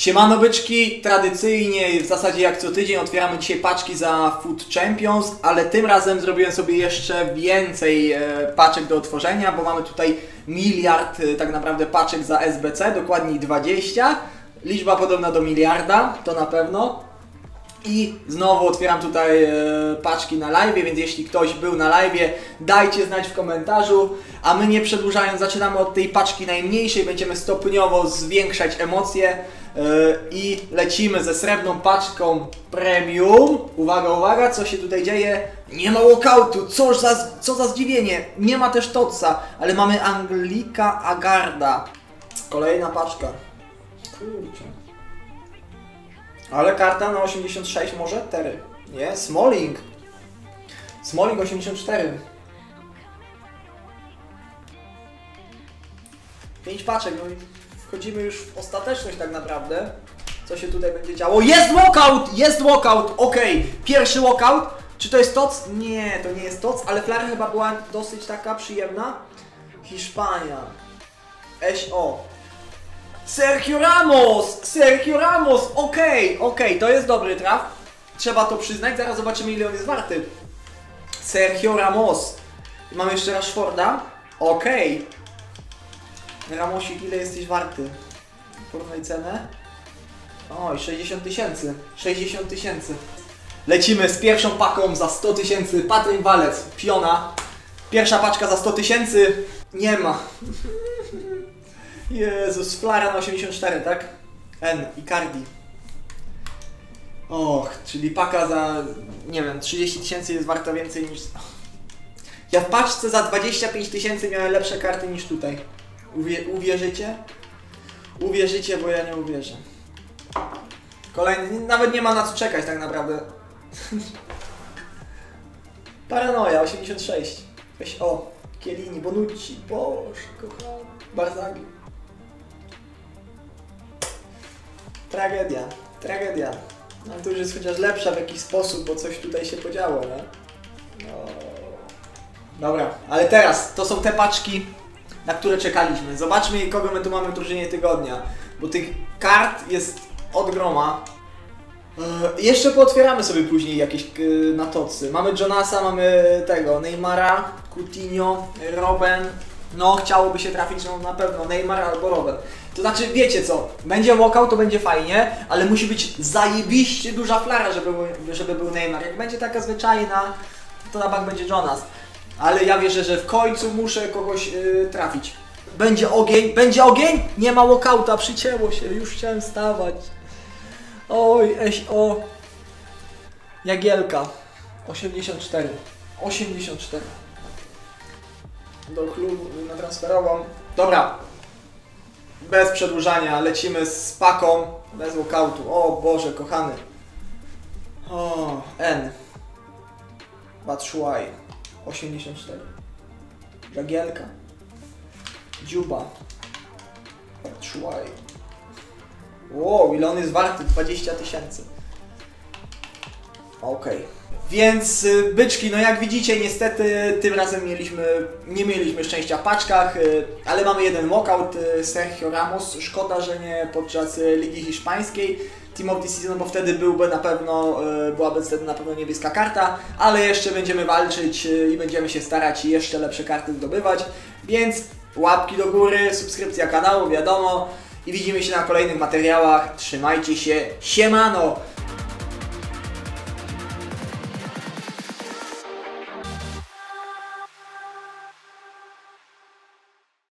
Siemano byczki, tradycyjnie w zasadzie jak co tydzień otwieramy dzisiaj paczki za Food Champions, ale tym razem zrobiłem sobie jeszcze więcej e, paczek do otworzenia, bo mamy tutaj miliard e, tak naprawdę paczek za SBC, dokładniej 20. Liczba podobna do miliarda, to na pewno. I znowu otwieram tutaj e, paczki na live, więc jeśli ktoś był na live, dajcie znać w komentarzu. A my nie przedłużając, zaczynamy od tej paczki najmniejszej, będziemy stopniowo zwiększać emocje i lecimy ze srebrną paczką premium. Uwaga, uwaga, co się tutaj dzieje? Nie ma walkoutu, Coż za, co za zdziwienie. Nie ma też Totsa, ale mamy Anglika Agarda. Kolejna paczka. Kurczę. Ale karta na 86 może? Tery. Nie, Smalling. Smalling 84. 5 paczek, no i wchodzimy już w ostateczność tak naprawdę. Co się tutaj będzie działo? Jest walkout! Jest walkout! Okej, pierwszy walkout. Czy to jest TOC? Nie, to nie jest TOC, ale flara chyba była dosyć taka przyjemna. Hiszpania. SO. Sergio Ramos! Sergio Ramos! Okej, okej, to jest dobry traf. Trzeba to przyznać, zaraz zobaczymy ile on jest warty. Sergio Ramos. Mam jeszcze Rashforda. Okej. Ramosik, ile jesteś warty? Porównaj cenę. Oj, 60 tysięcy. 60 tysięcy. Lecimy z pierwszą paką za 100 tysięcy. Patryk Walec, Piona. Pierwsza paczka za 100 tysięcy. Nie ma. Jezus, Flara na 84, tak? N, Icardi. Och, czyli paka za, nie wiem, 30 tysięcy jest warta więcej niż... Ja w paczce za 25 tysięcy miałem lepsze karty niż tutaj. Uwie, uwierzycie? Uwierzycie, bo ja nie uwierzę. Kolejny, nawet nie ma na co czekać tak naprawdę. Paranoja, 86. Weź, o, Kielini, Bonucci, Boże, kochany, Barzagi. Tragedia, tragedia. No to już jest chociaż lepsza w jakiś sposób, bo coś tutaj się podziało, nie? No. Dobra, ale teraz to są te paczki, na które czekaliśmy. Zobaczmy, kogo my tu mamy w drużynie tygodnia, bo tych kart jest od groma. E, jeszcze pootwieramy sobie później jakieś e, na tocy. Mamy Jonasa, mamy tego, Neymara, Coutinho, Robben. No, chciałoby się trafić no, na pewno Neymar albo Robben. To znaczy, wiecie co, będzie walkout, to będzie fajnie, ale musi być zajebiście duża flara, żeby, żeby był Neymar. Jak będzie taka zwyczajna, to na bank będzie Jonas. Ale ja wierzę, że w końcu muszę kogoś y, trafić. Będzie ogień, będzie ogień! Nie ma walkouta, przycięło się, już chciałem stawać. Oj, eś, o. Jagielka. 84. 84. Do klubu natransferową. Dobra. Bez przedłużania, lecimy z paką. Bez walkoutu. O Boże, kochany. O, N. Batshuayi. 84. Jagielka. Dziuba. Batshuayi. Wow, ile on jest warty? 20 tysięcy. Okej. Więc y, byczki, no jak widzicie, niestety tym razem mieliśmy, nie mieliśmy szczęścia w paczkach, y, ale mamy jeden walkout, y, Sergio Ramos. Szkoda, że nie podczas Ligi Hiszpańskiej. Team of the Season, bo wtedy byłby na pewno, y, byłaby wtedy na pewno niebieska karta, ale jeszcze będziemy walczyć y, i będziemy się starać jeszcze lepsze karty zdobywać, więc łapki do góry, subskrypcja kanału, wiadomo, i widzimy się na kolejnych materiałach. Trzymajcie się, siemano!